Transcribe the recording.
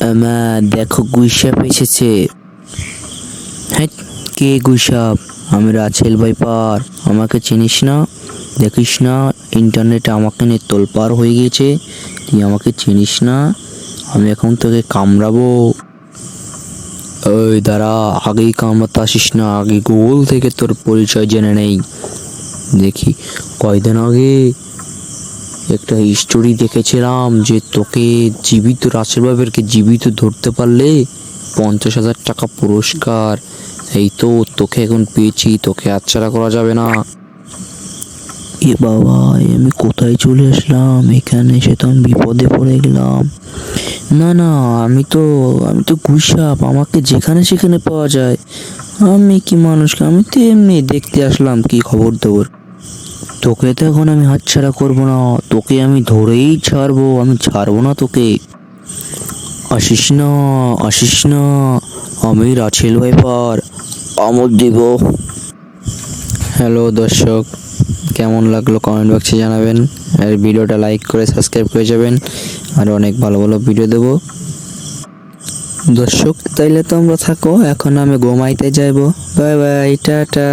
আমা, দেখো গুইসাপ এসেছে। হ্যাঁ কে গুইসাপ? আমি রাছেল ভাইপার আমাকে চিনিস না? দেখিস না? ইন্টারনেটে আমাকে নিয়ে তোলপার হয়ে গিয়েছে তুই আমাকে চিনিস না? আমি এখন তোকে কামড়াবো। ওই দাঁড়া, আগেই কামড়াতে আসিস না। আগে গুগল থেকে তোর পরিচয় জেনে নেই। দেখি, কয়দিন আগে একটা স্টোরি দেখেছিলাম যে তোকে জীবিত, রাসেল বাবেরকে জীবিত ধরতে পারলে পঞ্চাশ হাজার টাকা পুরস্কার। এই তো তোকে এখন পেয়েছি, তোকে আচ্ছাড়া করা যাবে না। এ বাবা আমি কোথায় চলে আসলাম? এখানে এসে তো আমি বিপদে পড়ে গেলাম। না না, আমি তো আমি তো গুসাপ, আমাকে যেখানে সেখানে পাওয়া যায়। আমি কি মানুষকে, আমি তো এমনি দেখতে আসলাম, কি খবর তোর? তোকে তো এখন আমি হাতছাড়া করব না। তোকে আমি ধরেই ছাড়বো, আমি ছাড়বো না তোকে। আসিস না আসিস না। আমি রাছেল ভাইপার আমর দিব। হ্যালো দর্শক, কেমন লাগল কমেন্ট বক্সে জানাবেন। আর ভিডিওটা লাইক করে সাবস্ক্রাইব করে যাবেন। আর অনেক ভালো ভালো ভিডিও দেবো। দর্শক, তাইলে তো আমরা থাকো, এখন আমি ঘুমাইতে যাইবো। Bye bye tata.